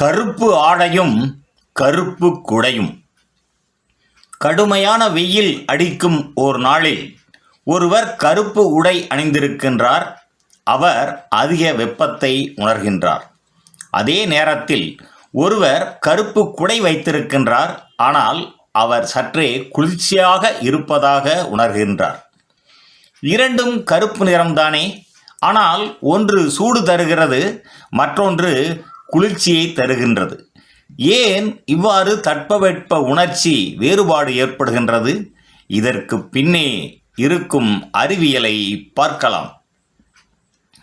கருப்பு ஆடையும் கருப்பு குடையும். கடுமையான வெயில் அடிக்கும் ஓர் நாளில் ஒருவர் கருப்பு உடை அணிந்திருக்கின்றார் அவர் அதிக வெப்பத்தை உணர்கின்றார். அதே நேரத்தில் ஒருவர் கருப்பு குடை வைத்திருக்கின்றார் ஆனால் அவர் சற்றே குளிர்ச்சியாக இருப்பதாக உணர்கின்றார். இரண்டும் கருப்பு நிறம்தானே ஆனால் ஒன்று சூடு தருகிறது மற்றொன்று குளிர்ச்சியை தருகின்றது. ஏன் இவ்வாறு தட்பவெட்ப உணர்ச்சி வேறுபாடு ஏற்படுகின்றது? இதற்கு பின்னே இருக்கும் அறிவியலை பார்க்கலாம்.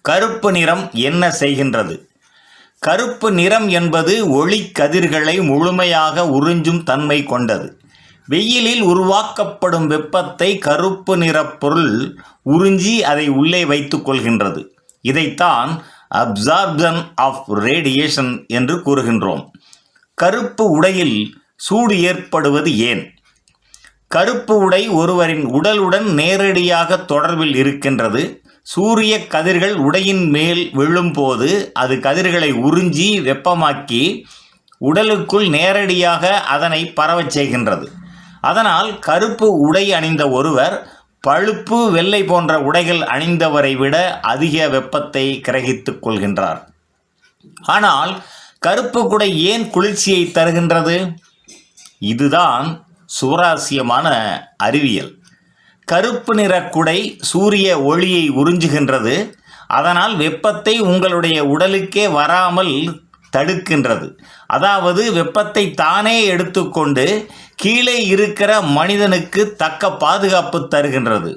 கருப்பு நிறம் என்ன செய்கின்றது? கருப்பு நிறம் என்பது ஒளி கதிர்களை முழுமையாக உறிஞ்சும் தன்மை கொண்டது. வெயிலில் உருவாக்கப்படும் வெப்பத்தை கருப்பு நிறப்பொருள் உறிஞ்சி அதை உள்ளே வைத்துக் கொள்கின்றது. இதைத்தான் அப்சார்ப்ஷன் ஆஃப் ரேடியேஷன் என்று கூறுகின்றோம். கருப்பு உடையில் சூடு ஏற்படுவது ஏன்? கருப்பு உடை ஒருவரின் உடலுடன் நேரடியாக தொடர்பில் இருக்கின்றது. சூரிய கதிர்கள் உடையின் மேல் விழும்போது அது கதிர்களை உறிஞ்சி வெப்பமாக்கி உடலுக்குள் நேரடியாக அதனை பரவச் செய்கின்றது. அதனால் கருப்பு உடை அணிந்த ஒருவர் பழுப்பு வெள்ளை போன்ற உடைகள் அணிந்தவரை விட அதிக வெப்பத்தை கிரகித்துக் கொள்கின்றார். ஆனால் கருப்பு குடை ஏன் குளிர்ச்சியை தருகின்றது? இதுதான் சுவராசியமான அறிவியல். கருப்பு நிற குடை சூரிய ஒளியை உறிஞ்சுகின்றது. அதனால் வெப்பத்தை உங்களுடைய உடலுக்கே வராமல் தடுக்கின்றது. அதாவது வெப்பத்தை தானே எடுத்துக்கொண்டு கீழே இருக்கிற மனிதனுக்கு தக்க பாதுகாப்பு தருகின்றது.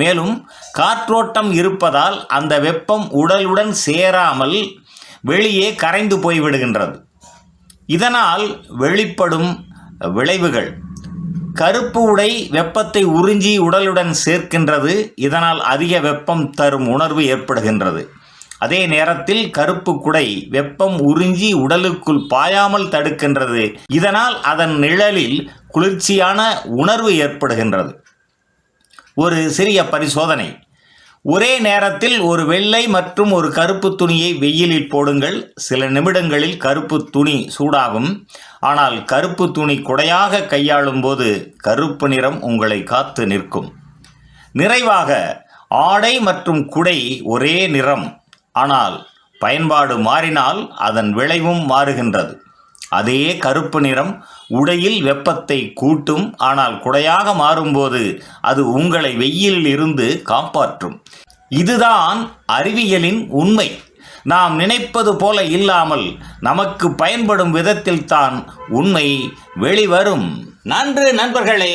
மேலும் காற்றோட்டம் இருப்பதால் அந்த வெப்பம் உடலுடன் சேராமல் வெளியே கரைந்து போய்விடுகின்றது இதனால் வெளிப்படும் விளைவுகள். கருப்பு உடை வெப்பத்தை உறிஞ்சி உடலுடன் சேர்க்கின்றது. இதனால் அதிக வெப்பம் தரும் உணர்வு ஏற்படுகின்றது. அதே நேரத்தில் கருப்பு குடை வெப்பம் உறிஞ்சி உடலுக்குள் பாயாமல் தடுக்கின்றது. இதனால் அதன் நிழலில் குளிர்ச்சியான உணர்வு ஏற்படுகின்றது. ஒரு சிறிய பரிசோதனை. ஒரே நேரத்தில் ஒரு வெள்ளை மற்றும் ஒரு கருப்பு துணியை வெயிலில் போடுங்கள். சில நிமிடங்களில் கருப்பு துணி சூடாகும். ஆனால் கருப்பு துணி குடையாக கையாளும் போது கருப்பு நிறம் உங்களை காத்து நிற்கும். நிறைவாக ஆடை மற்றும் குடை ஒரே நிறம். ஆனால் பயன்பாடு மாறினால் அதன் விளைவும் மாறுகின்றது. அதே கருப்பு நிறம் உடையில் வெப்பத்தை கூட்டும் ஆனால் குடையாக மாறும்போது அது உங்களை வெயிலில் இருந்து காப்பாற்றும். இதுதான் அறிவியலின் உண்மை. நாம் நினைப்பது போல இல்லாமல் நமக்கு பயன்படும் விதத்தில் தான் உண்மை வெளிவரும். நன்று நண்பர்களே!